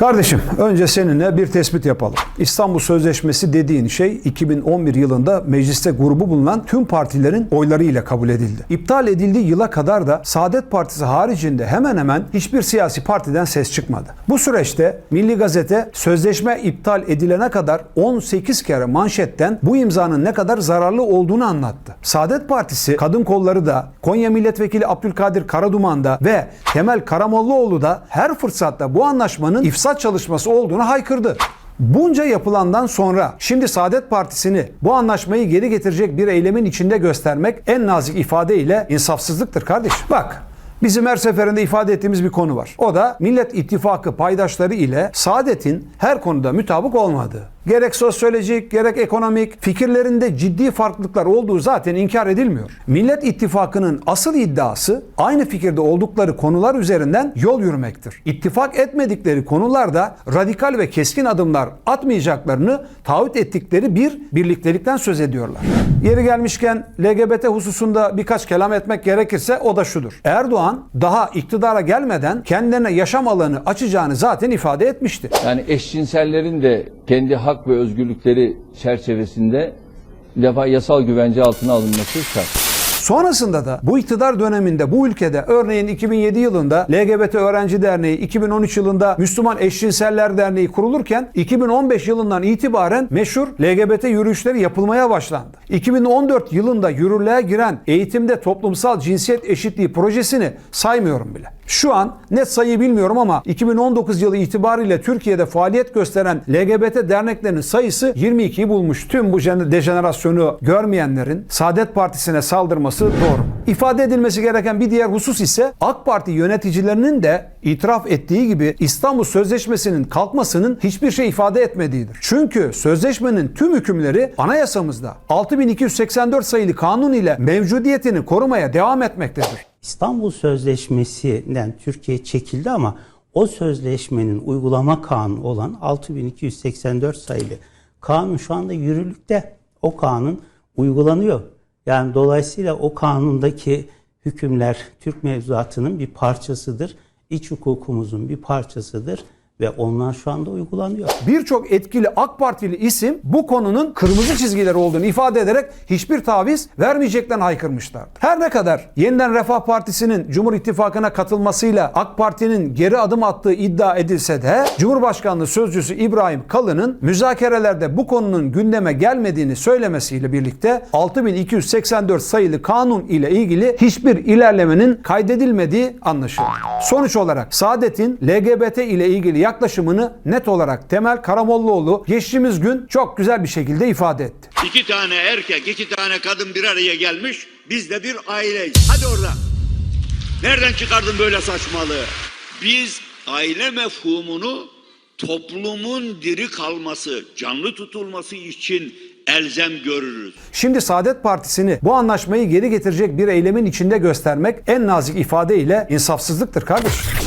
Kardeşim önce seninle bir tespit yapalım. İstanbul Sözleşmesi dediğin şey 2011 yılında mecliste grubu bulunan tüm partilerin oylarıyla kabul edildi. İptal edildiği yıla kadar da Saadet Partisi haricinde hemen hemen hiçbir siyasi partiden ses çıkmadı. Bu süreçte Milli Gazete sözleşme iptal edilene kadar 18 kere manşetten bu imzanın ne kadar zararlı olduğunu anlattı. Saadet Partisi kadın kolları da Konya Milletvekili Abdülkadir Karaduman da ve Kemal Karamollaoğlu da her fırsatta bu anlaşmanın ifsat çalışması olduğunu haykırdı. Bunca yapılandan sonra şimdi Saadet Partisi'ni bu anlaşmayı geri getirecek bir eylemin içinde göstermek en nazik ifadeyle insafsızlıktır kardeşim. Bak Bizim her seferinde ifade ettiğimiz bir konu var. O da Millet İttifakı paydaşları ile Saadet'in her konuda mütabık olmadığı. Gerek sosyolojik gerek ekonomik fikirlerinde ciddi farklılıklar olduğu zaten inkar edilmiyor. Millet İttifakı'nın asıl iddiası aynı fikirde oldukları konular üzerinden yol yürümektir. İttifak etmedikleri konularda radikal ve keskin adımlar atmayacaklarını taahhüt ettikleri bir birliktelikten söz ediyorlar. Yeri gelmişken LGBT hususunda birkaç kelam etmek gerekirse o da şudur. Erdoğan daha iktidara gelmeden kendilerine yaşam alanı açacağını zaten ifade etmişti. Yani eşcinsellerin de kendi hak ve özgürlükleri çerçevesinde bir defa yasal güvence altına alınması şart. Sonrasında da bu iktidar döneminde bu ülkede örneğin 2007 yılında LGBT Öğrenci Derneği, 2013 yılında Müslüman Eşcinseller Derneği kurulurken 2015 yılından itibaren meşhur LGBT yürüyüşleri yapılmaya başlandı. 2014 yılında yürürlüğe giren eğitimde toplumsal cinsiyet eşitliği projesini saymıyorum bile. Şu an net sayıyı bilmiyorum ama 2019 yılı itibariyle Türkiye'de faaliyet gösteren LGBT derneklerinin sayısı 22'yi bulmuş. Tüm bu jen- dejenerasyonu görmeyenlerin Saadet Partisi'ne saldırması doğru. İfade edilmesi gereken bir diğer husus ise AK Parti yöneticilerinin de itiraf ettiği gibi İstanbul Sözleşmesi'nin kalkmasının hiçbir şey ifade etmediğidir. Çünkü sözleşmenin tüm hükümleri anayasamızda 6284 sayılı kanun ile mevcudiyetini korumaya devam etmektedir. İstanbul Sözleşmesi'nden Türkiye çekildi ama o sözleşmenin uygulama kanunu olan 6284 sayılı kanun şu anda yürürlükte. O kanun uygulanıyor. Yani dolayısıyla o kanundaki hükümler Türk mevzuatının bir parçasıdır. İç hukukumuzun bir parçasıdır ve onlar şu anda uygulanıyor. Birçok etkili AK Partili isim bu konunun kırmızı çizgileri olduğunu ifade ederek hiçbir taviz vermeyeceklerini haykırmışlardı. Her ne kadar Yeniden Refah Partisi'nin Cumhur İttifakı'na katılmasıyla AK Parti'nin geri adım attığı iddia edilse de Cumhurbaşkanlığı Sözcüsü İbrahim Kalın'ın müzakerelerde bu konunun gündeme gelmediğini söylemesiyle birlikte 6284 sayılı kanun ile ilgili hiçbir ilerlemenin kaydedilmediği anlaşıldı. Sonuç olarak Saadet'in LGBT ile ilgili yaklaşımını net olarak Temel Karamollaoğlu geçtiğimiz gün çok güzel bir şekilde ifade etti. İki tane erkek, iki tane kadın bir araya gelmiş. Biz de bir aileyiz. Hadi orada. Nereden çıkardın böyle saçmalığı? Biz aile mefhumunu toplumun diri kalması, canlı tutulması için elzem görürüz. Şimdi Saadet Partisi'ni bu anlaşmayı geri getirecek bir eylemin içinde göstermek en nazik ifadeyle insafsızlıktır kardeşim.